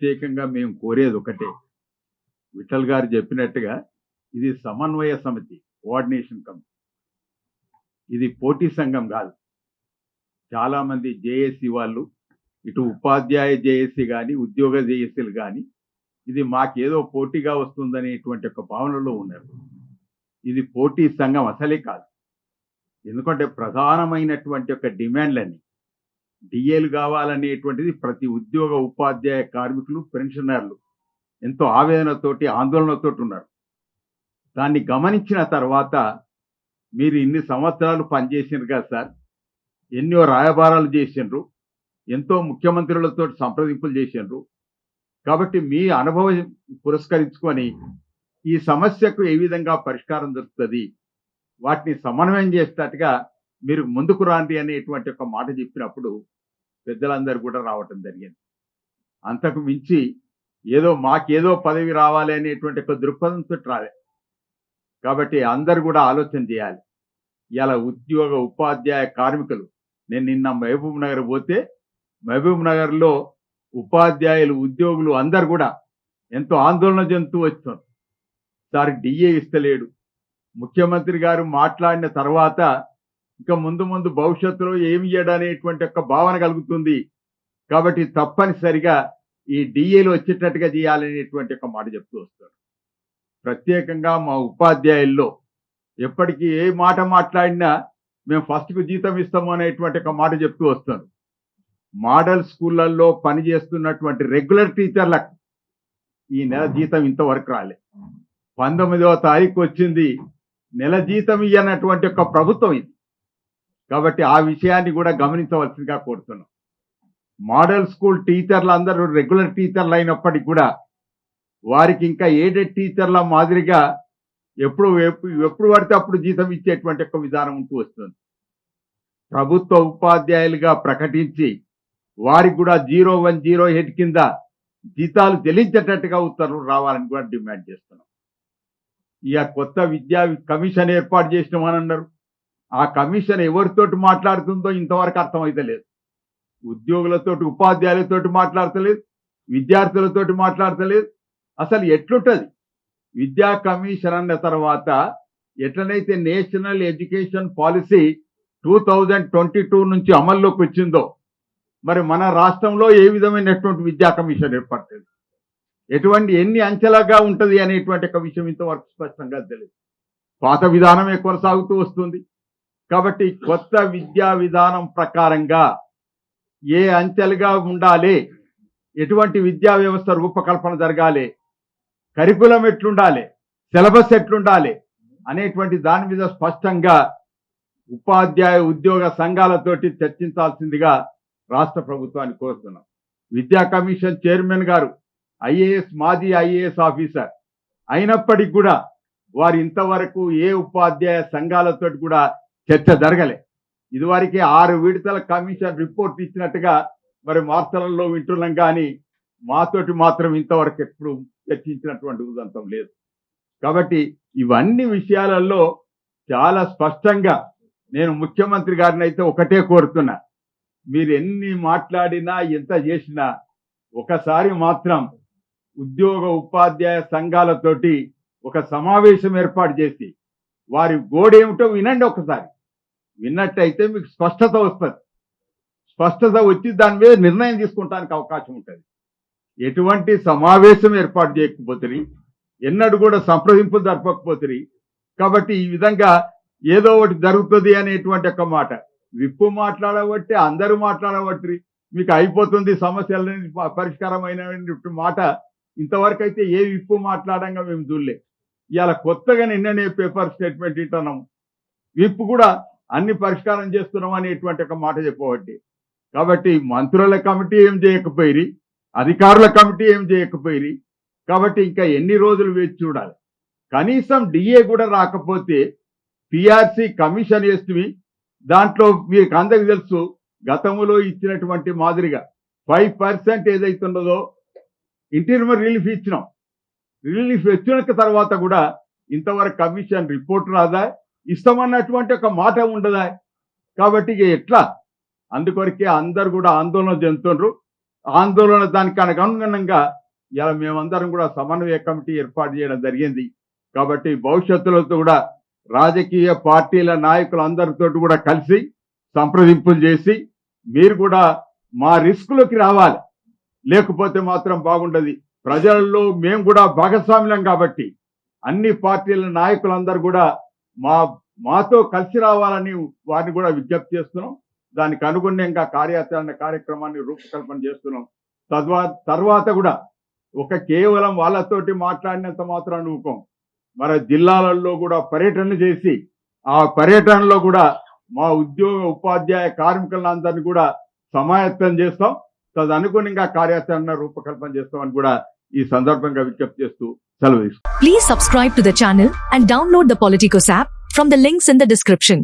ప్రత్యేకంగా మేము కోరేది ఒకటే. విఠల్ గారు చెప్పినట్టుగా ఇది సమన్వయ సమితి కోఆర్డినేషన్ కమిటీ. ఇది పోటీ సంఘం కాదు. చాలామంది జేఏసీ వాళ్ళు ఇటు ఉపాధ్యాయ జేఏసీ కానీ ఉద్యోగ జేఏసీలు కానీ ఇది మాకేదో పోటీగా వస్తుందనేటువంటి ఒక భావనలో ఉన్నారు. ఇది పోటీ సంఘం అసలే కాదు. ఎందుకంటే ప్రధానమైనటువంటి ఒక డిమాండ్లన్నీ డిఏలు కావాలనేటువంటిది ప్రతి ఉద్యోగ ఉపాధ్యాయ కార్మికులు పెన్షనర్లు ఎంతో ఆవేదనతోటి ఆందోళనతోటి ఉన్నారు. దాన్ని గమనించిన తర్వాత మీరు ఇన్ని సంవత్సరాలు పనిచేసిండ్రు కదా సార్ ఎన్నో రాయబారాలు చేసిండ్రు ఎంతో ముఖ్యమంత్రులతో సంప్రదింపులు చేసిండ్రు కాబట్టి మీ అనుభవం పురస్కరించుకొని ఈ సమస్యకు ఏ విధంగా పరిష్కారం దొరుకుతుంది వాటిని సమన్వయం చేసేటట్టుగా మీరు ముందుకు రాండి అనేటువంటి ఒక మాట చెప్పినప్పుడు పెద్దలందరూ కూడా రావటం జరిగింది. అంతకు మించి ఏదో మాకేదో పదవి రావాలి అనేటువంటి ఒక దృక్పథంతో రాలే. కాబట్టి అందరు కూడా ఆలోచన చేయాలి. ఇలా ఉద్యోగ ఉపాధ్యాయ కార్మికులు నేను నిన్న మహబూబ్ నగర్ పోతే మహబూబ్ నగర్లో ఉపాధ్యాయులు ఉద్యోగులు అందరు కూడా ఎంతో ఆందోళన చెందుతూ వచ్చారు. సార్ డిఏ ఇస్తలేడు. ముఖ్యమంత్రి గారు మాట్లాడిన తర్వాత ఇంకా ముందు ముందు భవిష్యత్తులో ఏమి చేయడనేటువంటి ఒక భావన కలుగుతుంది. కాబట్టి తప్పనిసరిగా ఈ డిఏలు వచ్చేటట్టుగా చేయాలనేటువంటి ఒక మాట చెప్తూ వస్తారు ప్రత్యేకంగా మా ఉపాధ్యాయుల్లో ఎప్పటికీ ఏ మాట మాట్లాడినా మేము ఫస్ట్కు జీతం ఇస్తాము అనేటువంటి ఒక మాట చెప్తూ వస్తారు మోడల్ స్కూళ్ళల్లో పనిచేస్తున్నటువంటి రెగ్యులర్ టీచర్లకు ఈ నెల జీతం ఇంతవరకు రాలే. పంతొమ్మిదవ తారీఖు వచ్చింది. నెల జీతం ఇయ్యనటువంటి ఒక ప్రభుత్వం ఇది. కాబట్టి ఆ విషయాన్ని కూడా గమనించవలసిందిగా కోరుతున్నాం. మోడల్ స్కూల్ టీచర్లు అందరూ రెగ్యులర్ టీచర్లు అయినప్పటికీ కూడా వారికి ఇంకా ఏడెడ్ టీచర్ల మాదిరిగా ఎప్పుడు ఎప్పుడు ఎప్పుడు పడితే అప్పుడు జీతం ఇచ్చేటువంటి ఒక విధానం ఉంటూ వస్తుంది. ప్రభుత్వ ఉపాధ్యాయులుగా ప్రకటించి వారికి కూడా జీరో వన్ జీరో ఎయిట్ కింద జీతాలు చెల్లించేటట్టుగా ఉత్తర్వులు రావాలని కూడా డిమాండ్ చేస్తున్నాం. ఇక కొత్త విద్యా కమిషన్ ఏర్పాటు చేసినామని అన్నారు. ఆ కమిషన్ ఎవరితోటి మాట్లాడుతుందో ఇంతవరకు అర్థమైతే లేదు ఉద్యోగులతోటి ఉపాధ్యాయులతోటి మాట్లాడతలేదు విద్యార్థులతోటి మాట్లాడతలేదు. అసలు ఎట్లుంటది? విద్యా కమిషన్ అన్న తర్వాత ఎట్లనైతే national education policy two thousand twenty two నుంచి అమల్లోకి వచ్చిందో మరి మన రాష్ట్రంలో ఏ విధమైనటువంటి విద్యా కమిషన్ ఏర్పడుతుంది ఎటువంటి ఎన్ని అంచెలుగా ఉంటుంది అనేటువంటి ఒక విషయం ఇంతవరకు స్పష్టంగా తెలియదు. పాత విధానమే కొనసాగుతూ వస్తుంది. కాబట్టి కొత్త విద్యా విధానం ప్రకారంగా ఏ అంచెలుగా ఉండాలి? ఎటువంటి విద్యా వ్యవస్థ రూపకల్పన జరగాలి? కరికులం ఎట్లుండాలి? సిలబస్ ఎట్లుండాలి? అనేటువంటి దాని మీద స్పష్టంగా ఉపాధ్యాయ ఉద్యోగ సంఘాలతోటి చర్చించాల్సిందిగా రాష్ట్ర ప్రభుత్వాన్ని కోరుతున్నాం. విద్యా కమిషన్ చైర్మన్ గారు ఐఏఎస్ మాజీ ఐఏఎస్ ఆఫీసర్ అయినప్పటికీ కూడా వారు ఇంతవరకు ఏ ఉపాధ్యాయ సంఘాలతోటి కూడా చర్చ జరగలే. ఇదివరకే ఆరు విడతల కమిషన్ రిపోర్ట్ ఇచ్చినట్టుగా మరి వార్తలలో వింటున్నాం కానీ మాతోటి మాత్రం ఇంతవరకు ఎప్పుడు చర్చించినటువంటి ఉదంతం లేదు. కాబట్టి ఇవన్నీ విషయాలలో చాలా స్పష్టంగా నేను ముఖ్యమంత్రి గారిని అయితే ఒకటే కోరుతున్నా. మీరు ఎన్ని మాట్లాడినా ఎంత చేసినా ఒకసారి మాత్రం ఉద్యోగ ఉపాధ్యాయ సంఘాలతోటి ఒక సమావేశం ఏర్పాటు చేసి వారి గోడేమిటో వినండి ఒకసారి. విన్నట్టయితే మీకు స్పష్టత వస్తుంది. స్పష్టత వచ్చి దాని మీద నిర్ణయం తీసుకుంటానికి అవకాశం ఉంటుంది. ఎటువంటి సమావేశం ఏర్పాటు చేయకపోతుంది ఎన్నడూ కూడా సంప్రదింపులు జరపకపోతుంది కాబట్టి ఈ విధంగా ఏదో ఒకటి జరుగుతుంది అనేటువంటి ఒక మాట. విప్పు మాట్లాడబట్టి అందరూ మాట్లాడబట్టి మీకు అయిపోతుంది సమస్యలని పరిష్కారం పరిష్కారమైన మాట. ఇంతవరకు అయితే ఏ విప్పు మాట్లాడంగా మేము చూడలేదు. ఇవాళ కొత్తగా నిన్ననే పేపర్ స్టేట్మెంట్ ఇస్తున్నాము ఇప్పుడు కూడా అన్ని పరిష్కారం చేస్తున్నాం అనేటువంటి ఒక మాట చెప్పబట్టి కాబట్టి మంత్రుల కమిటీ ఏం చేయకపోయిరి అధికారుల కమిటీ ఏం చేయకపోయిరి కాబట్టి ఇంకా ఎన్ని రోజులు వేచి చూడాలి. కనీసం డిఏ కూడా రాకపోతే పిఆర్సి కమిషన్ వేస్తుంది దాంట్లో మీకు అందరికి తెలుసు గతంలో ఇచ్చినటువంటి మాదిరిగా ఫైవ్ పర్సెంట్ ఏదైతున్నదో ఇంటీరియర్ రిలీఫ్ ఇచ్చినాం. రిలీఫ్ వచ్చిన తర్వాత కూడా ఇంతవరకు కమిషన్ రిపోర్ట్ రాదా? ఇస్తామన్నటువంటి ఒక మాట ఉండదా? కాబట్టి ఎట్లా? అందుకొరకే అందరు కూడా ఆందోళన చెందుతుండ్రు. ఆందోళన దానికి అనుగుణంగా ఇలా మేమందరం కూడా సమన్వయ కమిటీ ఏర్పాటు చేయడం జరిగింది. కాబట్టి భవిష్యత్తులో కూడా రాజకీయ పార్టీల నాయకులందరితో కూడా కలిసి సంప్రదింపులు చేసి మీరు కూడా మా రిస్కులోకి రావాలి. లేకపోతే మాత్రం బాగుండదు. ప్రజల్లో మేము కూడా భాగస్వామ్యం కాబట్టి అన్ని పార్టీల నాయకులందరూ కూడా మా మాతో కలిసి రావాలని వారిని కూడా విజ్ఞప్తి చేస్తున్నాం. దానికి అనుగుణంగా కార్యాచరణ కార్యక్రమాన్ని రూపకల్పన చేస్తున్నాం. తద్వా తర్వాత కూడా ఒక కేవలం వాళ్ళతోటి మాట్లాడినంత మాత్రం ఊకం మన జిల్లాలలో కూడా పర్యటనలు చేసి ఆ పర్యటనలో కూడా మా ఉద్యోగ ఉపాధ్యాయ కార్మికులందరినీ కూడా సమాయత్తం చేస్తాం. తదనుగుణంగా కార్యాచరణ రూపకల్పన చేస్తామని కూడా ఈ సందర్భంగా విజ్ఞప్తి చేస్తూ సెలవు please subscribe to the and download the Politicos app from the in the description